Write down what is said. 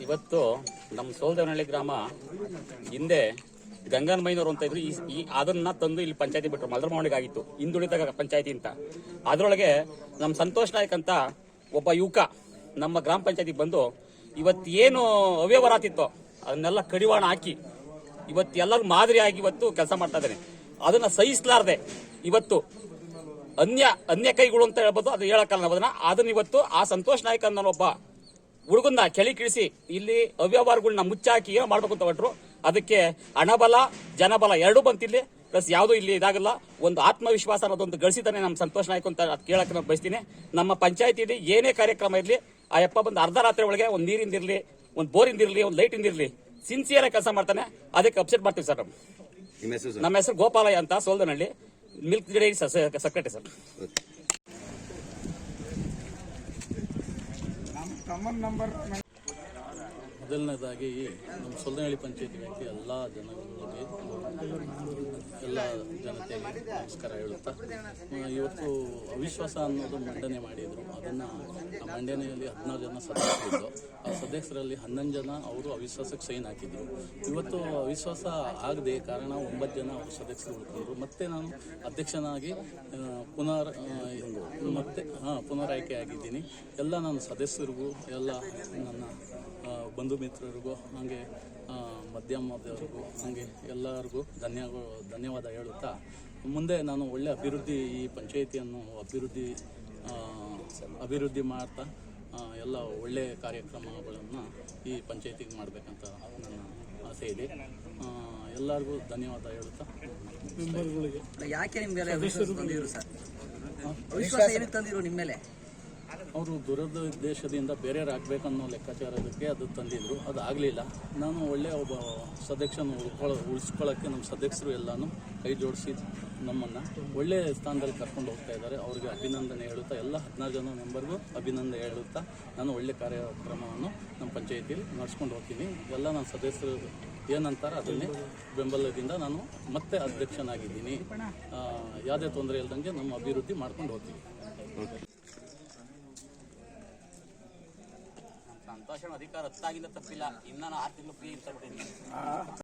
ಇವತ್ತು ನಮ್ಮ ಸೋಲ್ದೇವನಹಳ್ಳಿ ಗ್ರಾಮ ಹಿಂದೆ ಗಂಗನ್ ಮೈನೂರು ಅಂತ ಇದ್ರು. ಈ- ಈ ಅದನ್ನ ತಂದು ಇಲ್ಲಿ ಪಂಚಾಯತಿ ಬಿಟ್ಟರು ಮಲ್ದರಮವಣಿಗೆ ಆಗಿತ್ತು. ಹಿಂದುಳಿದ ಪಂಚಾಯತಿ ಅಂತ. ಅದರೊಳಗೆ ನಮ್ಮ ಸಂತೋಷ್ ನಾಯಕ್ ಅಂತ ಒಬ್ಬ ಯುವಕ ನಮ್ಮ ಗ್ರಾಮ ಪಂಚಾಯತಿಗೆ ಬಂದು ಇವತ್ತೇನು ಏನು ಆತಿತ್ತೋ ಅದನ್ನೆಲ್ಲ ಕಡಿವಾಣ ಹಾಕಿ, ಇವತ್ತು ಎಲ್ಲರೂ ಮಾದರಿಯಾಗಿ ಇವತ್ತು ಕೆಲಸ ಮಾಡ್ತಾ ಇದ್ದೇನೆ. ಅದನ್ನ ಸಹಿಸಲಾರ್ದೆ ಇವತ್ತು ಅನ್ಯ ಅನ್ಯ ಕೈಗಳು ಅಂತ ಹೇಳ್ಬೋದು, ಅದು ಹೇಳಕ್ಕಲ್ಲ ನಾವು ಅದನ್ನ ಅದನ್ನ ಇವತ್ತು ಆ ಸಂತೋಷ್ ನಾಯಕ್ ಅನ್ನೋನೊಬ್ಬ ಹುಡುಗನ್ನ ಕೆಳಿ ಕಿಳಿಸಿ, ಇಲ್ಲಿ ಅವ್ಯವಹಾರಗಳನ್ನ ಮುಚ್ಚಾಕಿ ಏನೋ ಮಾಡ್ಬೇಕು ಅಂತ ಹೊಟ್ಟರು ಅದಕ್ಕೆ ಹಣಬಲ, ಜನಬಲ ಎರಡೂ ಬಂತಿಲ್ಲಿ, ಪ್ಲಸ್ ಯಾವುದೂ ಇಲ್ಲಿ ಇದಾಗಲ್ಲ. ಒಂದು ಆತ್ಮವಿಶ್ವಾಸ ಅನ್ನೋದೊಂದು ಗಳಿಸಿದಾನೆ ನಮ್ಮ ಸಂತೋಷ್ ನಾಯ್ಕ ಅಂತ ಕೇಳಕ್ಕೆ ನಾನು ಬಯಸ್ತೀನಿ. ನಮ್ಮ ಪಂಚಾಯತಿಯಲ್ಲಿ ಏನೇ ಕಾರ್ಯಕ್ರಮ ಇರಲಿ ಆ ಯಪ್ಪ ಬಂದು ಅರ್ಧ ರಾತ್ರಿ ಒಳಗೆ ಒಂದು ನೀರಿಂದಿರಲಿ ಒಂದು ಬೋರಿಂದಿರಲಿ ಒಂದು ಲೈಟಿಂದಿರಲಿ ಸಿನ್ಸಿಯರ್ ಕೆಲಸ ಮಾಡ್ತಾನೆ. ಅದಕ್ಕೆ ಅಪ್ಸೆಟ್ ಮಾಡ್ತೀವಿ ಸರ್ ಸರ್? ನಮ್ಮ ಹೆಸರು ಗೋಪಾಲಯ್ಯ ಅಂತ Soldanahalli. Milk dairy secretary sir ಮೊದಲನೇದಾಗಿ ನಮ್ಮ ಸೊಲ್ದನಹಳ್ಳಿ ಪಂಚಾಯತಿ ವ್ಯಕ್ತಿ ಎಲ್ಲ ಜನಗಳಿಗೆ ಎಲ್ಲ ಜನತೆಗೆ ನಮಸ್ಕಾರ ಹೇಳುತ್ತಾ ಇವತ್ತು ಅವಿಶ್ವಾಸ ಅನ್ನೋದು ಮಂಡನೆ ಮಾಡಿದರು. ಅದನ್ನು ಮಂಡನೆಯಲ್ಲಿ ಹದಿನಾರು ಜನ ಸದಸ್ಯರಿದ್ದು ಆ ಸದಸ್ಯರಲ್ಲಿ ಹನ್ನೊಂದು ಜನ ಅವರು ಅವಿಶ್ವಾಸಕ್ಕೆ ಸೈನ್ ಹಾಕಿದ್ರು. ಇವತ್ತು ಅವಿಶ್ವಾಸ ಆಗದೆ ಕಾರಣ ಒಂಬತ್ತು ಜನ ಸದಸ್ಯರು ಉಳ್ಕೊಂಡ್ರು ಮತ್ತೆ ನಾನು ಅಧ್ಯಕ್ಷನಾಗಿ ಪುನರ್ ಮತ್ತೆ, ಹಾಂ, ಪುನರಾಯ್ಕೆ ಆಗಿದ್ದೀನಿ. ಎಲ್ಲ ನನ್ನ ಸದಸ್ಯರಿಗೂ, ಎಲ್ಲ ನನ್ನ ಬಂಧು ಮಿತ್ರರಿಗೂ ಹಾಗೆ ಮಧ್ಯಮದವರಿಗೂ ಹಾಗೆ ಎಲ್ಲರಿಗೂ ಧನ್ಯ ಧನ್ಯವಾದ ಹೇಳುತ್ತಾ ಮುಂದೆ ನಾನು ಒಳ್ಳೆ ಅಭಿವೃದ್ಧಿ ಈ ಪಂಚಾಯಿತಿಯನ್ನು ಅಭಿವೃದ್ಧಿ ಅಭಿವೃದ್ಧಿ ಮಾಡ್ತಾ ಎಲ್ಲ ಒಳ್ಳೆಯ ಕಾರ್ಯಕ್ರಮಗಳನ್ನು ಈ ಪಂಚಾಯಿತಿಗೆ ಮಾಡಬೇಕಂತ ನನ್ನ ಆಸೆ ಇದೆ. ಎಲ್ಲರಿಗೂ ಧನ್ಯವಾದ ಹೇಳುತ್ತಾ. ಯಾಕೆ ನಿಮ್ಗೆ ಸರ್? ಅವಿಶ್ವಾಸ ಏನಕ್ಕೆ ತಂದಿರು ನಿಮ್ಮ ಮೇಲೆ ಅವರು ದುರುದ್ದೇಶದಿಂದ ಬೇರೆಯವ್ರಾಗಬೇಕನ್ನೋ ಲೆಕ್ಕಾಚಾರದಕ್ಕೆ ಅದು ತಂದಿದ್ರು. ಅದು ಆಗಲಿಲ್ಲ. ನಾನು ಒಳ್ಳೆಯ ಒಬ್ಬ ಸದಸ್ಯನ ಉಳ್ಕೊಳ್ಳೋ ಉಳಿಸ್ಕೊಳ್ಳೋಕ್ಕೆ ನಮ್ಮ ಸದಸ್ಯರು ಎಲ್ಲನೂ ಕೈ ಜೋಡಿಸಿ ನಮ್ಮನ್ನು ಒಳ್ಳೆಯ ಸ್ಥಾನದಲ್ಲಿ ಕರ್ಕೊಂಡು ಹೋಗ್ತಾ ಇದ್ದಾರೆ. ಅವ್ರಿಗೆ ಅಭಿನಂದನೆ ಹೇಳುತ್ತಾ, ಎಲ್ಲ ಹದಿನಾರು ಜನ ಮೆಂಬರ್ಗೂ ಅಭಿನಂದನೆ ಹೇಳುತ್ತಾ ನಾನು ಒಳ್ಳೆ ಕಾರ್ಯಕ್ರಮವನ್ನು ನಮ್ಮ ಪಂಚಾಯಿತಿಯಲ್ಲಿ ನಡೆಸ್ಕೊಂಡು ಹೋಗ್ತೀನಿ. ಎಲ್ಲ ನನ್ನ ಸದಸ್ಯರು ಏನಂತಾರೆ ಅದನ್ನೇ ಬೆಂಬಲದಿಂದ ನಾನು ಮತ್ತೆ ಅಧ್ಯಕ್ಷನಾಗಿದ್ದೀನಿ. ಯಾವುದೇ ತೊಂದರೆ ಇಲ್ದಂಗೆ ನಮ್ಮ ಅಭಿವೃದ್ಧಿ ಮಾಡ್ಕೊಂಡು ಹೋಗ್ತೀವಿ ಸಂತೋಷ ಅಧಿಕಾರ ಹತ್ತಾಗಿಂದ ತಪ್ಪಿಲ್ಲ. ಇನ್ನ ಆರು ತಿಂಗಳು ಫ್ರೀ ಅಂತ